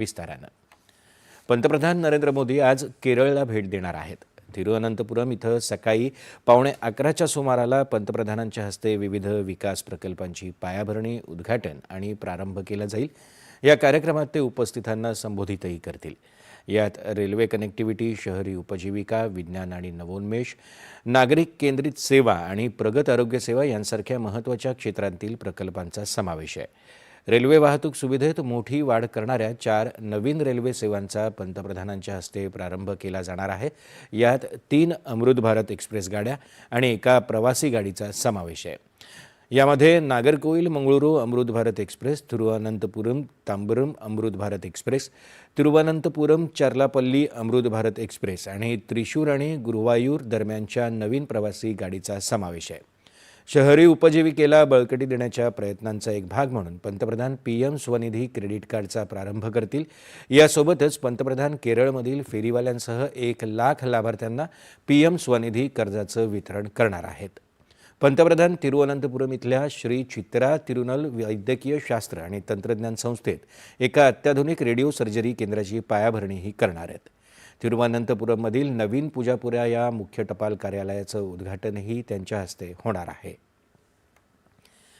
विस्तारानं. पंतप्रधान नरेंद्र मोदी आज केरळला भेट देणार आहेत. तिरुअनंतपुरम इथं सकाळी पावणे अकराच्या सुमाराला पंतप्रधानांच्या हस्ते विविध विकास प्रकल्पांची पायाभरणी उद्घाटन आणि प्रारंभ केला जाईल. या कार्यक्रमात ते उपस्थितांना संबोधितही करतील. यात रेल्वे कनेक्टिव्हिटी शहरी उपजीविका विज्ञान आणि नवोन्मेष नागरिक केंद्रित सेवा आणि प्रगत आरोग्य सेवा यांसारख्या महत्त्वाच्या क्षेत्रांतील प्रकल्पांचा समावेश आहे. रेल्वे वाहतूक सुविधेत मोठी वाढ करणाऱ्या चार नवीन रेल्वे सेवांचा पंतप्रधानांच्या हस्ते प्रारंभ केला जाणार आहे. यात तीन अमृत भारत एक्सप्रेस गाड्या आणि एका प्रवासी गाडीचा समावेश आहे. यामध्ये Nagercoil Mangaluru Amrit Bharat express Thiruvananthapuram Tambaram Amrit Bharat express Thiruvananthapuram Charlapalli Amrit Bharat express आणि त्रिशूर आणि गुरुवायूर दरम्यानच्या नवीन प्रवासी गाडीचा समावेश आहे. शहरी उपजीविकेला बळकटी देण्याच्या प्रयत्नांचा एक भाग म्हणून पंतप्रधान पी एम स्वनिधी क्रेडिट कार्डचा प्रारंभ करतील. यासोबतच पंतप्रधान केरळमधील फेरीवाल्यांसह एक लाख लाभार्थ्यांना पी एम स्वनिधी कर्जाचं वितरण करणार आहेत. पंतप्रधान तिरुअनंतपुरम इथल्या श्री चित्रा तिरुनल वैद्यकीय शास्त्र आणि तंत्रज्ञान संस्थेत एका अत्याधुनिक रेडिओ सर्जरी केंद्राची पायाभरणीही करणार आहेत. तिरुवनंतपुरममधील नवीन पूजापुऱ्या या मुख्य टपाल कार्यालयाचं उद्घाटनही त्यांच्या हस्ते होणार आहे.